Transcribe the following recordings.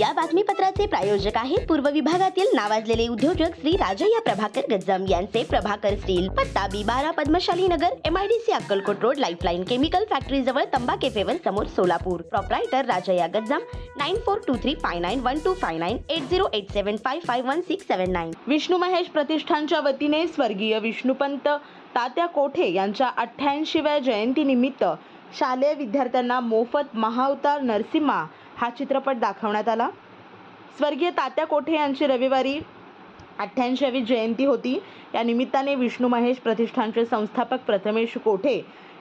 या बातमीपत्राचे प्रायोजक आहेत पूर्व विभागातील नावाजलेले उद्योजक श्री राजय्या प्रभाकर गज्जम यांचे प्रभाकर स्टील पत्ता बी बारा Padmashali Nagar MIDC Akkalkot road lifeline chemical factory जवळ तंबा केफेवर समोर Solapur. Proprietor Rajayya Gajjam nine four two three five nine one two five nine eight zero eight seven five five one six seven nine Vishnu Mahesh प्रतिष्ठानच्या वतीने स्वर्गीय विष्णुपंत तात्या कोठे यांच्या अठ्ठ्याऐंशीव्या जयंतीनिमित्त शालेय विद्यार्थ्यांना मोफत महाअवतार नरसिम्हा हा चित्रपट दाखवण्यात आला. स्वर्गीय तात्या कोठे यांची रविवारी अठ्ठ्याऐंशीवी जयंती होती. या निमित्ताने विष्णू महेश प्रतिष्ठानचे संस्थापक प्रथमेश कोठे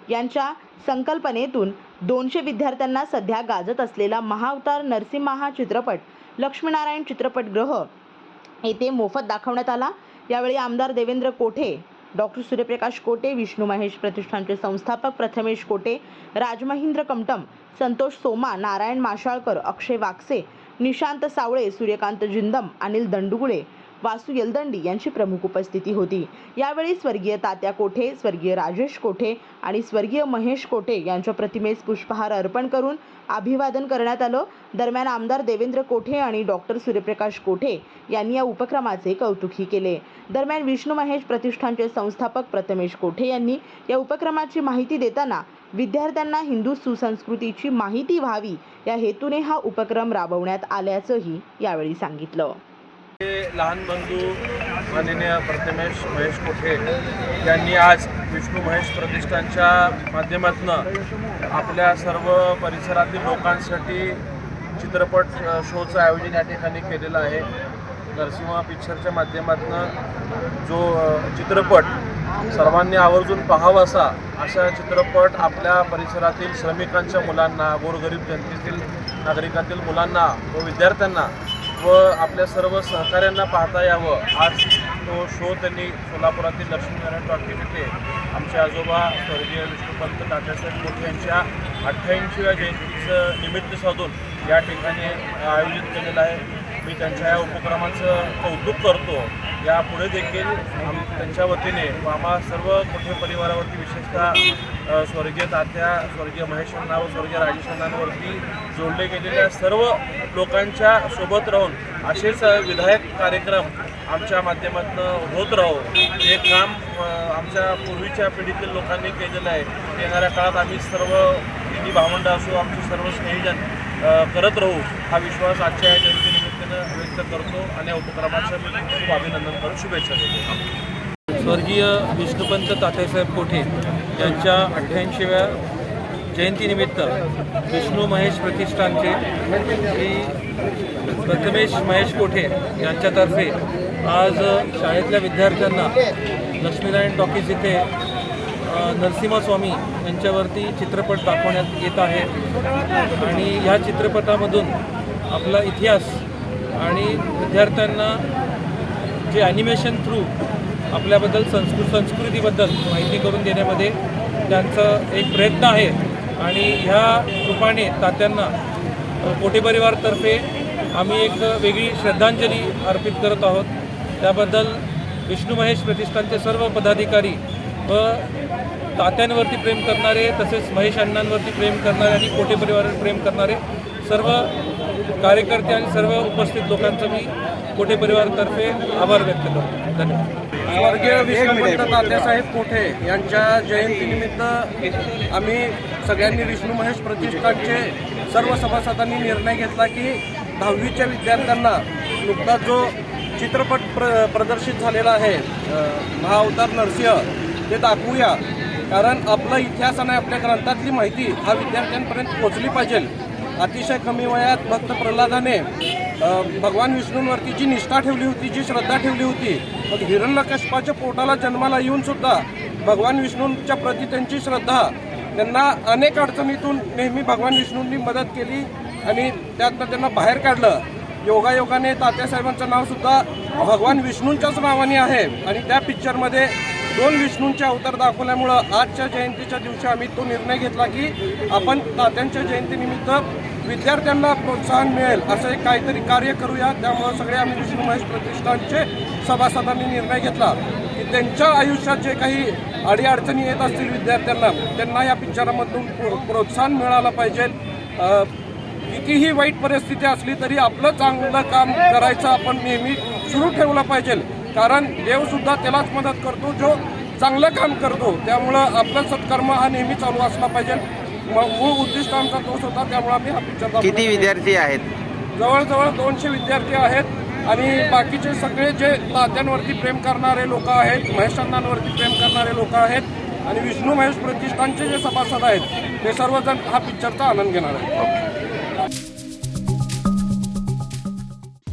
यांच्या संकल्पनेतून दोनशे विद्यार्थ्यांना सध्या गाजत असलेला महाअवतार नरसिंहा हा चित्रपट लक्ष्मीनारायण चित्रपटगृह येथे मोफत दाखवण्यात आला. यावेळी आमदार देवेंद्र कोठे डॉक्टर सूर्यप्रकाश कोटे विष्णू महेश प्रतिष्ठानचे संस्थापक प्रथमेश कोटे राजमहिंद्र कमटम संतोष सोमा नारायण माशाळकर अक्षय वाकसे निशांत सावळे सूर्यकांत जिंदम अनिल दंडुगुळे वासू यलदंडी यांची प्रमुख उपस्थिती होती. यावेळी स्वर्गीय तात्या कोठे स्वर्गीय राजेश कोठे आणि स्वर्गीय महेश कोठे यांच्या प्रतिमेस पुष्पहार अर्पण करून अभिवादन करण्यात आलं. दरम्यान आमदार देवेंद्र कोठे आणि डॉक्टर सूर्यप्रकाश कोठे यांनी या उपक्रमाचे कौतुकही केले. दरम्यान विष्णू महेश प्रतिष्ठानचे संस्थापक प्रथमेश कोठे यांनी या उपक्रमाची माहिती देताना विद्यार्थ्यांना हिंदू सुसंस्कृतीची माहिती व्हावी या हेतूने हा उपक्रम राबवण्यात आल्याचंही यावेळी सांगितलं. लहान बंधू माननीय प्रथमेश महेश कोठे यांनी आज विष्णू महेश प्रतिष्ठानच्या माध्यमातून आपल्या सर्व परिसरातील लोकांसाठी चित्रपट शोचं आयोजन या ठिकाणी केलेलं आहे. नरसिंहा पिक्चरच्या माध्यमातून जो चित्रपट सर्वांनी आवर्जून पाहावा असा अशा चित्रपट आपल्या परिसरातील श्रमिकांच्या मुलांना गोरगरीब जनतेतील नागरिकातील मुलांना व विद्यार्थ्यांना व आपल्या सर्व सहकाऱ्यांना पाहता यावं. आज तो शो त्यांनी सोलापुरातील लक्ष्मीनारायण टॉकी येथे आमचे आजोबा स्वर्गीय विष्णुपंत तात्यासाहेब मोठे यांच्या अठ्ठ्याऐंशीव्या जयंतीचं निमित्त साधून या ठिकाणी आयोजित केलेलं आहे. मी त्यांच्या या उपक्रमाचं कौतुक करतो. यापुढे देखील आम त्यांच्या वतीने व आम्हा सर्व मोठे परिवारावरती विशेषतः स्वर्गीय तात्या स्वर्गीय महेश अण्णा व स्वर्गीय राजेश अण्णांवरती जोडले गेलेल्या सर्व लोकांच्या सोबत राहून असेच विधायक कार्यक्रम आमच्या माध्यमातून होत राहो. हे काम आमच्या पूर्वीच्या पिढीतील लोकांनी केलेलं आहे. येणाऱ्या काळात आम्ही सर्व तिन्ही भावंड असो आमचे सर्व स्नेहीजन करत राहू हा विश्वास आजच्या या व्यक्त करतो आणि या उपक्रमाचं खूप अभिनंदन करून शुभेच्छा देतो. स्वर्गीय विष्णुपंत तातेसाहेब कोठे यांच्या अठ्ठ्याऐंशीव्या जयंतीनिमित्त विष्णू महेश प्रतिष्ठानचे श्री प्रथमेश महेश कोठे यांच्यातर्फे आज शाळेतल्या विद्यार्थ्यांना लक्ष्मीनारायण टॉकीज इथे नरसिंहस्वामी यांच्यावरती चित्रपट दाखवण्यात येत आहे. आणि ह्या चित्रपटामधून आपला इतिहास आणि विद्यार्थ्यांना जे ॲनिमेशन थ्रू आपल्याबद्दल संस्कृ संस्कृतीबद्दल माहिती करून देण्यामध्ये त्यांचं एक प्रयत्न आहे. आणि ह्या रूपाने तात्यांना अ, कोटे परिवारतर्फे आम्ही एक वेगळी श्रद्धांजली अर्पित करत आहोत. त्याबद्दल विष्णू महेश प्रतिष्ठानचे सर्व पदाधिकारी व तात्यांवरती प्रेम करणारे तसेच महेश अण्णांवरती प्रेम करणारे आणि कोटे परिवारावर प्रेम करणारे सर्व कार्यकर्ते आणि सर्व उपस्थित लोकांचं मी कोठे परिवारातर्फे आभार व्यक्त करतो. धन्यवाद. स्वर्गीय विष्णुपंत तात्यासाहेब कोठे यांच्या जयंतीनिमित्त आम्ही सगळ्यांनी विष्णू महेश प्रतिष्ठानचे सर्व सभासदांनी निर्णय घेतला की दहावीच्या विद्यार्थ्यांना नुकताच जो चित्रपट प्र प्रदर्शित झालेला आहे महाअवतार नरसिंह ते दाखवूया. कारण आपला इतिहास आणि आपल्या ग्रंथातली माहिती हा विद्यार्थ्यांपर्यंत पोहोचली पाहिजे. अतिशय कमी वयात भक्त प्रल्हादाने भगवान विष्णूंवरती जी निष्ठा ठेवली होती जी श्रद्धा ठेवली होती मग हिरण्यकश्यपाच्या पोटाला जन्माला येऊनसुद्धा भगवान विष्णूंच्या प्रती त्यांची श्रद्धा त्यांना अनेक अडचणीतून नेहमी भगवान विष्णूंनी मदत केली आणि त्यातनं त्यांना बाहेर काढलं. योगायोगाने तात्यासाहेबांचं नावसुद्धा भगवान विष्णूंच्याच नावाने आहे आणि त्या पिक्चरमध्ये दोन विष्णूंचे अवतार दाखवल्यामुळं आजच्या जयंतीच्या दिवशी आम्ही तो निर्णय घेतला की आपण तात्यांच्या जयंतीनिमित्त विद्यार्थ्यांना प्रोत्साहन मिळेल असं एक काहीतरी कार्य करूया. त्यामुळं सगळे आम्ही विष्णू महेश प्रतिष्ठानचे सभासदांनी निर्णय घेतला की त्यांच्या आयुष्यात जे काही अडीअडचणी येत असतील विद्यार्थ्यांना त्यांना या पिक्चरामधून प्रो- प्रोत्साहन मिळालं पाहिजे. कितीही वाईट परिस्थिती असली तरी आपलं चांगलं काम करायचं आपण नेहमी सुरू ठेवलं पाहिजे. कारण देवसुद्धा त्यालाच मदत करतो जो चांगलं काम करतो. त्यामुळं आपलं सत्कर्म हा नेहमी चालू असला पाहिजे. मूळ उद्दिष्ट आमचा तोच होता त्यामुळे आम्ही हा पिक्चर किती विद्यार्थी आहेत? जवळजवळ दोनशे विद्यार्थी आहेत आणि बाकीचे सगळे जे तात्यांवरती प्रेम करणारे लोक आहेत महेशांनांवरती प्रेम करणारे लोक आहेत आणि विष्णू महेश प्रतिष्ठानचे जे सभासद आहेत ते सर्वजण हा पिक्चरचा आनंद घेणार आहेत.